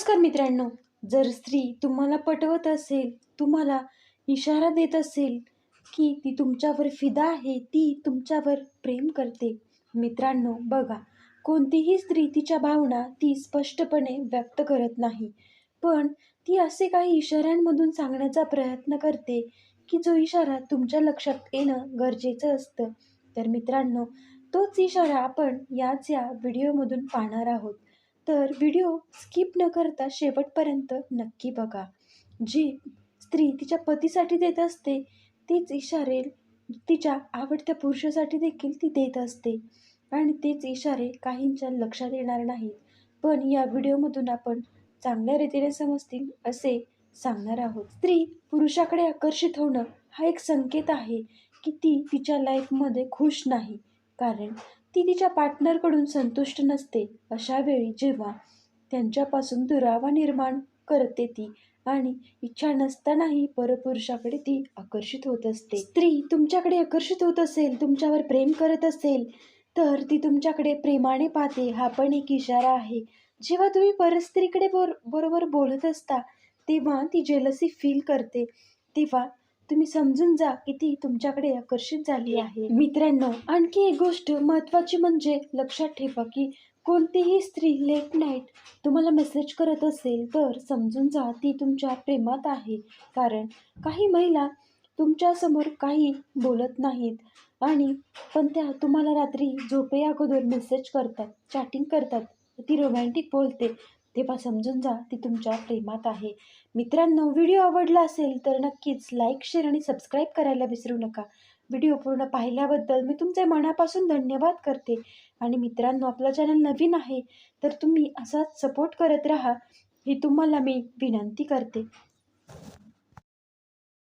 नमस्कार मित्रांनो. जर स्त्री तुम्हाला पटवत असेल तुम्हाला इशारा देत असेल की ती तुमच्यावर फिदा आहे ती तुमच्यावर प्रेम करते. मित्रांनो बघा कोणतीही स्त्री तिच्या भावना ती स्पष्टपणे व्यक्त करत नाही. पण ती असे काही इशाऱ्यांमधून सांगण्याचा प्रयत्न करते की जो इशारा तुमच्या लक्षात येणं गरजेचं असतं. तर मित्रांनो तोच इशारा आपण याच या व्हिडिओमधून पाहणार आहोत. तर व्हिडिओ स्किप न करता शेवटपर्यंत नक्की बघा. जी स्त्री तिच्या पतीसाठी देत असते तीच इशारे तिच्या आवडत्या पुरुषासाठी देखील ती देत असते. आणि तेच इशारे काहींच्या लक्षात येणार नाहीत. पण या व्हिडिओमधून आपण चांगल्या रीतीने समजतील असे सांगणार आहोत. स्त्री पुरुषाकडे आकर्षित होणं हा एक संकेत आहे की ती तिच्या लाईफमध्ये खुश नाही. कारण ती तिच्या पार्टनरकडून संतुष्ट नसते. अशा वेळी जेव्हा त्यांच्यापासून दुरावा निर्माण करते ती आणि इच्छा नसतानाही परपुरुषाकडे ती आकर्षित होत असते. स्त्री तुमच्याकडे आकर्षित होत असेल तुमच्यावर प्रेम करत असेल तर ती तुमच्याकडे प्रेमाने पाहते. हा पण एक इशारा आहे. जेव्हा तुम्ही परस्त्रीकडे बोर बरोबर बोलत असता तेव्हा ती जेलसी फील करते. तेव्हा तुम्ही समजून जा की ती तुमच्याकडे आकर्षित झाली आहे. मित्रांनो आणखी एक गोष्ट महत्त्वाची म्हणजे लक्षात ठेवा की कोणतीही स्त्री लेट नाईट तुम्हाला मेसेज करत असेल तर समजून जा ती तुमच्या प्रेमात आहे. कारण काही महिला तुमच्यासमोर काही बोलत नाहीत आणि पण त्या तुम्हाला रात्री झोपे अगोदर मेसेज करतात चॅटिंग करतात. ती रोमॅन्टिक बोलते. तेव्हा समजून जा ती तुमच्या प्रेमात आहे. मित्रांनो व्हिडिओ आवडला असेल तर नक्कीच लाईक शेअर आणि सबस्क्राईब करायला विसरू नका. व्हिडिओ पूर्ण पाहिल्याबद्दल मी तुमचे मनापासून धन्यवाद करते. आणि मित्रांनो आपला चॅनल नवीन आहे तर तुम्ही असाच सपोर्ट करत राहा ही तुम्हाला मी विनंती करते.